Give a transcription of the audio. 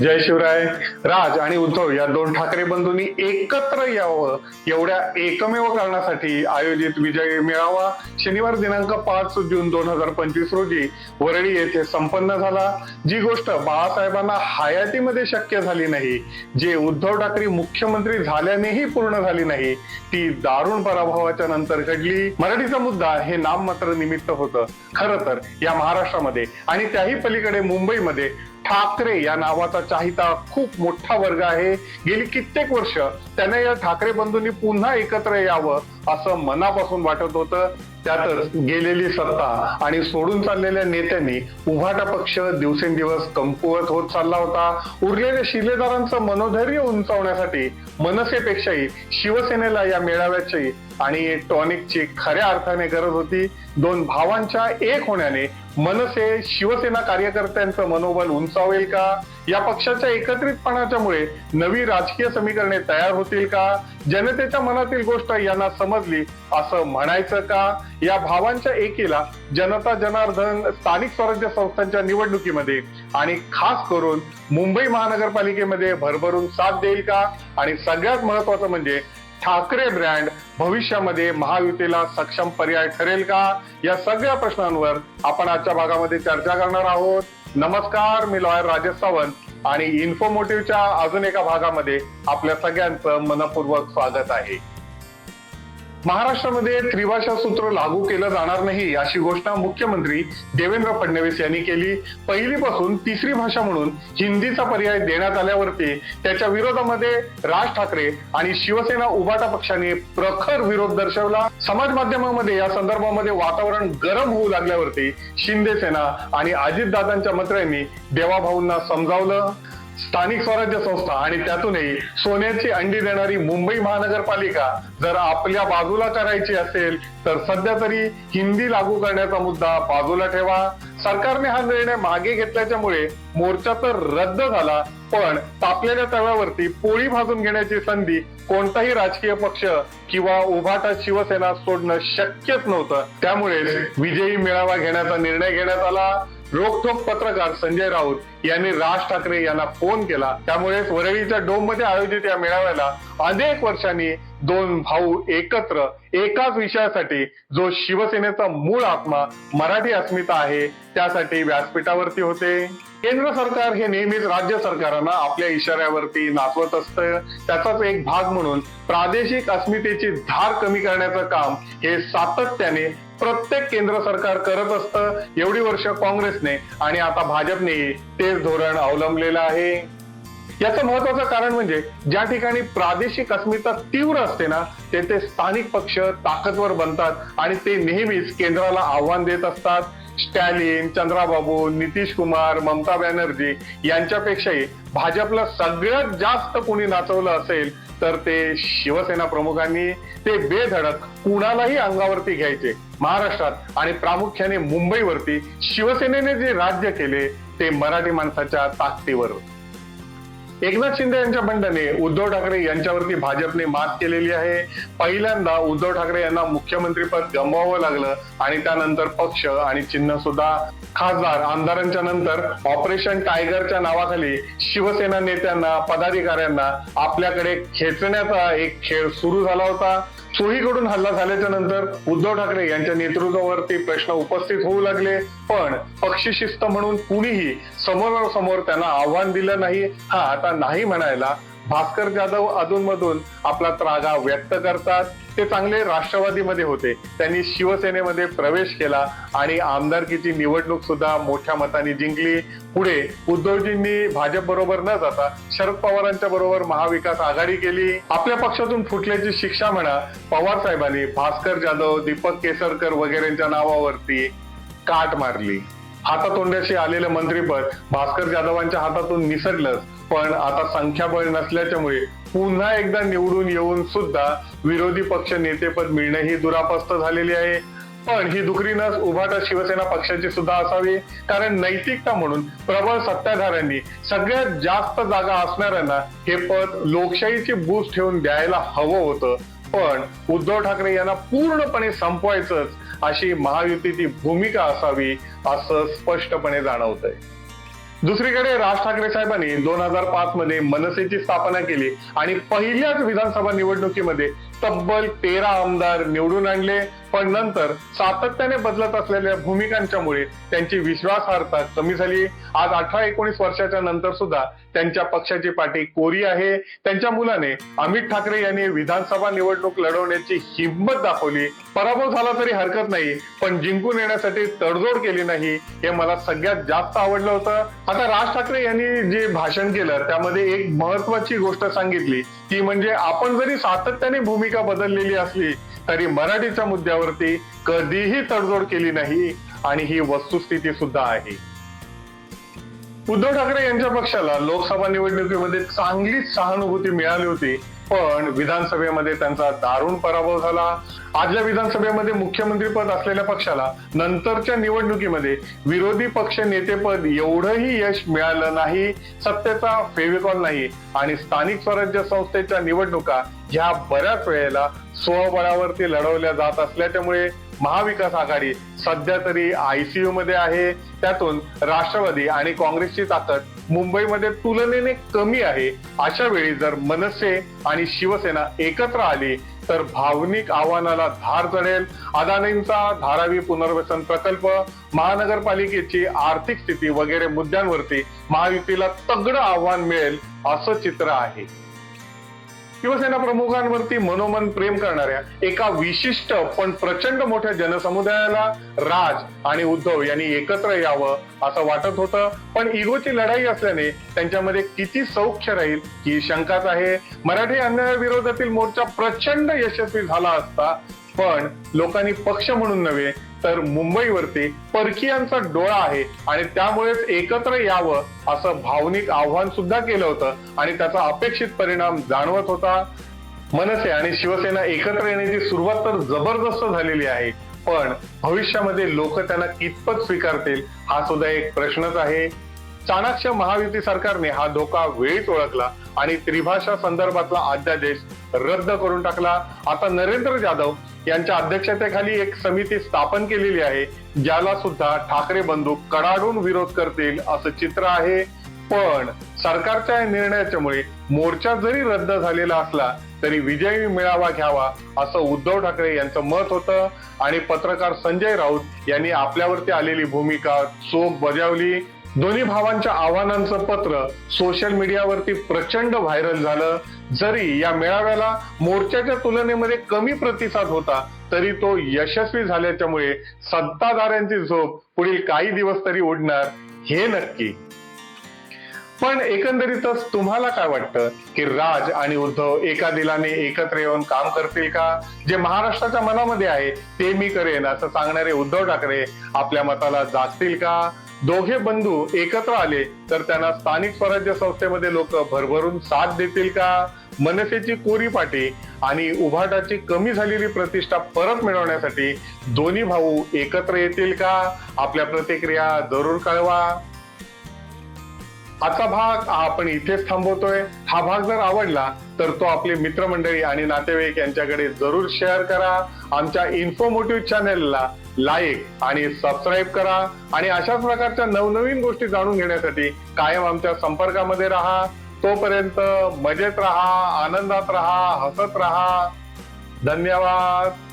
जय शिवराय राज आणि उद्धव या दोन ठाकरे बंधूंनी एकत्र यावं एवढ्या एकमेव कारणासाठी आयोजित विजय मेळावा शनिवार दिनांक पाच जून दोन हजार पंचवीस रोजी वरळी येथे संपन्न झाला. जी गोष्ट बाळासाहेबांना हयातीमध्ये शक्य झाली नाही जे उद्धव ठाकरे मुख्यमंत्री झाल्यानेही पूर्ण झाली नाही ती दारुण पराभवाच्या नंतर घडली. मराठीचा मुद्दा हे नाममात्र निमित्त होतं. खरं तर या महाराष्ट्रामध्ये आणि त्याही पलीकडे मुंबईमध्ये ठाकरे या नावाचा चाहिता खूप मोठा वर्ग आहे. गेली कित्येक वर्ष त्यांना या ठाकरे बंधूंनी पुन्हा एकत्र यावं असं मनापासून वाटत होतं. त्यातच गेलेली सत्ता आणि सोडून चाललेल्या नेत्यांनी उभाटा पक्ष दिवसेंदिवस कमकुवत होत चालला होता. उरलेल्या शिलेदारांचं मनोधैर्य उंचावण्यासाठी मनसेपेक्षाही शिवसेनेला या मेळाव्याची आणि टॉनिकची खऱ्या अर्थाने गरज होती. दोन भावांच्या एक होण्याने मनसे शिवसेना कार्यकर्त्यांचं मनोबल उंचावेल का? या पक्षाच्या एकत्रितपणाच्यामुळे नवी राजकीय समीकरणे तयार होतील का? जनतेच्या मनातील गोष्ट यांना समजली असं म्हणायचं का? या भावांच्या एकीला जनता जनार्दन स्थानिक स्वराज्य संस्थांच्या निवडणुकीमध्ये आणि खास करून मुंबई महानगरपालिकेमध्ये भरभरून साथ देईल का? आणि सगळ्यात महत्वाचं म्हणजे ठाकरे ब्रँड भविष्यामध्ये महायुतीला सक्षम पर्याय ठरेल का? या सगळ्या प्रश्नांवर आपण आजच्या भागामध्ये चर्चा करणार आहोत. नमस्कार मी लॉयर राजेश सावंत आणि इन्फोमोटिव्हच्या अजून एका भागामध्ये आपल्या सगळ्यांचं मनपूर्वक स्वागत आहे. महाराष्ट्रामध्ये त्रिभाषा सूत्र लागू केलं जाणार नाही अशी घोषणा मुख्यमंत्री देवेंद्र फडणवीस यांनी केली. पहिलीपासून तिसरी भाषा म्हणून हिंदीचा पर्याय देण्यात आल्यावरती त्याच्या विरोधामध्ये राज ठाकरे आणि शिवसेना उभाटा पक्षाने प्रखर विरोध दर्शवला. समाज माध्यमामध्ये या संदर्भामध्ये वातावरण गरम होऊ लागल्यावरती शिंदे सेना आणि अजितदादांच्या मंत्र्यांनी देवाभाऊंना समजावलं. स्थानिक स्वराज्य संस्था आणि त्यातूनही सोन्याची अंडी देणारी मुंबई महानगरपालिका जर आपल्या बाजूला करायची असेल तर सध्या तरी हिंदी लागू करण्याचा मुद्दा बाजूला ठेवा. सरकारने हा निर्णय मागे घेतल्याच्यामुळे मोर्चा तर रद्द झाला पण तापलेल्या तव्यावरती पोळी भाजून घेण्याची संधी कोणताही राजकीय पक्ष किंवा उभाटा शिवसेना सोडणं शक्यच नव्हतं. त्यामुळे विजयी मेळावा घेण्याचा निर्णय घेण्यात आला. रोखोक पत्रकार संजय राऊत यांनी राज ठाकरे यांना फोन केला. त्यामुळे वरळीच्या डोममध्ये आयोजित या मेळाव्याला अनेक वर्षांनी दोन भाऊ एकत्र एकाच विषयासाठी जो शिवसेनेचा मूळ आत्मा मराठी अस्मिता आहे त्यासाठी व्यासपीठावरती होते. केंद्र सरकार हे नेहमीच राज्य सरकारांना आपल्या इशाऱ्यावरती नाचवत असतं. त्याचाच एक भाग म्हणून प्रादेशिक अस्मितेची धार कमी करण्याचं काम हे सातत्याने प्रत्येक केंद्र सरकार करत असतं एवढी वर्ष काँग्रेसने आणि आता भाजपने तेच धोरण अवलंबलेलं आहे. याचं महत्वाचं कारण म्हणजे ज्या ठिकाणी प्रादेशिक अस्मिता तीव्र असते ना तेथे स्थानिक पक्ष ताकदवर बनतात आणि ते नेहमीच केंद्राला आव्हान देत असतात. स्टॅलिन चंद्राबाबू नितीश कुमार ममता बॅनर्जी यांच्यापेक्षाही भाजपला सगळ्यात जास्त कोणी नाचवलं असेल तर ते शिवसेना प्रमुखांनी ते बेधडक कुणालाही अंगावरती घ्यायचे. महाराष्ट्रात आणि प्रामुख्याने मुंबईवरती शिवसेनेने जे राज्य केले ते मराठी माणसाच्या ताकदीवर एकनाथ शिंदे यांच्या बंडाने उद्धव ठाकरे यांच्यावरती भाजपने मात केलेली आहे. पहिल्यांदा उद्धव ठाकरे यांना मुख्यमंत्रीपद गमवावं लागलं आणि त्यानंतर पक्ष आणि चिन्ह सुद्धा खासदार आमदारांच्या नंतर ऑपरेशन टायगरच्या नावाखाली शिवसेना नेत्यांना पदाधिकाऱ्यांना आपल्याकडे खेचण्याचा एक खेळ सुरू झाला होता. चोहीकडून हल्ला झाल्याच्यानंतर उद्धव ठाकरे यांच्या नेतृत्वावरती प्रश्न उपस्थित होऊ लागले. पण पक्षशिस्त म्हणून कुणीही समोरासमोर त्यांना आव्हान दिलं नाही. हा आता नाही म्हणायला भास्कर जाधव अधूनमधून आपला त्रागा व्यक्त करतात. ते चांगले राष्ट्रवादीमध्ये होते. त्यांनी शिवसेनेमध्ये प्रवेश केला आणि आमदारकीची निवडणूक सुद्धा मोठ्या मताने जिंकली. पुढे उद्धवजींनी भाजप बरोबर न जाता शरद पवारांच्या बरोबर महाविकास आघाडी केली. आपल्या पक्षातून फुटल्याची शिक्षा म्हणा पवार साहेबांनी भास्कर जाधव दीपक केसरकर वगैरेंच्या नावावरती काट मारली. हातातोंड्याशी आलेलं मंत्रीपद भास्कर जाधवांच्या हातातून निसटलंच पण आता संख्याबळ नसल्याच्यामुळे पुन्हा एकदा निवडून येऊन सुद्धा विरोधी पक्ष नेतेपद मिळणं ही दुरापस्त झालेली आहे. पण ही दुखरी नस उभाटा शिवसेना पक्षाची सुद्धा असावी कारण नैतिकता म्हणून प्रबळ सत्ताधाऱ्यांनी सगळ्यात जास्त जागा असणाऱ्यांना हे पद लोकशाहीची बूज ठेवून द्यायला हवं होतं. पण उद्धव ठाकरे यांना पूर्णपणे संपवायचंच अशी महायुतीची भूमिका असावी असं स्पष्टपणे जाणवतंय. दुसरीकडे राज ठाकरे साहेबांनी दोन हजार पाच मध्ये मनसेची स्थापना केली आणि पहिल्याच विधानसभा निवडणुकीमध्ये तब्बल तेरा आमदार निवडून आणले पण नंतर सातत्याने बदलत असलेल्या भूमिकांच्यामुळे त्यांची विश्वासार्हता कमी झाली. आज अठरा एकोणीस वर्षाच्या नंतर सुद्धा त्यांच्या पक्षाची पाठी कोरी आहे. त्यांच्या मुलाने अमित ठाकरे यांनी विधानसभा निवडणूक लढवण्याची हिंमत दाखवली. पराभव झाला तरी हरकत नाही पण जिंकून येण्यासाठी तडजोड केली नाही हे मला सगळ्यात जास्त आवडलं होतं. आता राज ठाकरे यांनी जे भाषण केलं त्यामध्ये एक महत्वाची गोष्ट सांगितली ती म्हणजे आपण जरी सातत्याने भूमिका बदललेली असली तरी मराठीच्या मुद्द्यावरती कधीही तडजोड केली नाही आणि ही वस्तुस्थिती सुद्धा आहे. उद्धव ठाकरे यांच्या पक्षाला लोकसभा निवडणुकीमध्ये चांगलीच सहानुभूती मिळाली होती. पण विधानसभेमध्ये त्यांचा दारुण पराभव झाला. आजच्या विधानसभेमध्ये मुख्यमंत्री पद असलेल्या पक्षाला नंतरच्या निवडणुकीमध्ये विरोधी पक्ष नेतेपद एवढंही यश मिळालं नाही. सत्तेचा फेविकॉल नाही आणि स्थानिक स्वराज्य संस्थेच्या निवडणुका ह्या बऱ्याच वेळेला स्वबळावरती लढवल्या जात असल्याच्यामुळे महाविकास आघाडी सध्या तरी आयसीयू मध्ये आहे. त्यातून राष्ट्रवादी आणि काँग्रेसची ताकद मुंबईमध्ये तुलनेने कमी आहे. अशा वेळी जर मनसे आणि शिवसेना एकत्र आली तर भावनिक आव्हानाला धार चढेल. अदानींचा धारावी पुनर्वसन प्रकल्प महानगरपालिकेची आर्थिक स्थिती वगैरे मुद्द्यांवरती महायुतीला तगडं आव्हान मिळेल असं चित्र आहे. शिवसेना प्रमुखांवरती मनोमन प्रेम करणाऱ्या एका विशिष्ट पण प्रचंड मोठ्या जनसमुदायाला राज आणि उद्धव यांनी एकत्र यावं असं वाटत होतं. पण इगोची लढाई असल्याने त्यांच्यामध्ये किती सौख्य राहील ही शंकाच आहे. मराठी अन्यायाविरोधातील मोर्चा प्रचंड यशस्वी झाला असता पण लोकांनी पक्ष म्हणून नव्हे तर मुंबईवरती परकीयांचा डोळा आहे आणि त्यामुळेच एकत्र यावं असं भावनिक आव्हान सुद्धा केलं होतं आणि त्याचा अपेक्षित परिणाम जाणवत होता. मनसे आणि शिवसेना एकत्र येण्याची सुरुवात तर जबरदस्त झालेली आहे पण भविष्यामध्ये लोक त्यांना कितपत स्वीकारतील हा सुद्धा एक प्रश्नच आहे. चाणक्य महायुती सरकारने हा धोका वेळीच ओळखला आणि त्रिभाषा संदर्भातला अध्यादेश रद्द करून टाकला. आता नरेंद्र जाधव यांच्या अध्यक्षतेखाली एक समिती स्थापन केलेली आहे ज्याला सुद्धा ठाकरे बंधू कडाडून विरोध करतील असं चित्र आहे. पण सरकारच्या या निर्णयाच्यामुळे मोर्चा जरी रद्द झालेला असला तरी विजयी मेळावा घ्यावा असं उद्धव ठाकरे यांचं मत होतं. आणि पत्रकार संजय राऊत यांनी आपल्यावरती आलेली भूमिका चोख बजावली. दोन्ही भावांच्या आव्हानांचं पत्र सोशल मीडियावरती प्रचंड व्हायरल झालं. जरी या मेळाव्याला मोर्चाच्या तुलनेमध्ये कमी प्रतिसाद होता तरी तो यशस्वी झाल्याच्यामुळे सत्ताधाऱ्यांची झोप पुढील काही दिवस तरी उडणार हे नक्की. पण एकंदरीतच तुम्हाला काय वाटतं? की राज आणि उद्धव एका दिलाने एकत्र येऊन काम करतील का? जे महाराष्ट्राच्या मनामध्ये आहे ते मी करेन असं सांगणारे उद्धव ठाकरे आपल्या मताला जागतील का? दोघे बंधू एकत्र आले तर त्यांना स्थानिक स्वराज्य संस्थेमध्ये लोक भरभरून साथ देतील का? मनसेची कोरी पाटी आणि उभाटाची कमी झालेली प्रतिष्ठा परत मिळवण्यासाठी दोन्ही भाऊ एकत्र येतील का? आपल्या प्रतिक्रिया जरूर कळवा. आजचा भाग आपण इथेच थांबवतोय. हा भाग जर आवडला तर तो आपले मित्रमंडळी आणि नातेवाईक यांच्याकडे जरूर शेअर करा. आमच्या इन्फोमोटिव्ह चॅनेलला लाईक आणि सबस्क्राईब करा आणि अशाच प्रकारच्या नवनवीन गोष्टी जाणून घेण्यासाठी कायम आमच्या संपर्कामध्ये राहा. तोपर्यंत मजेत राहा आनंदात राहा हसत राहा. धन्यवाद.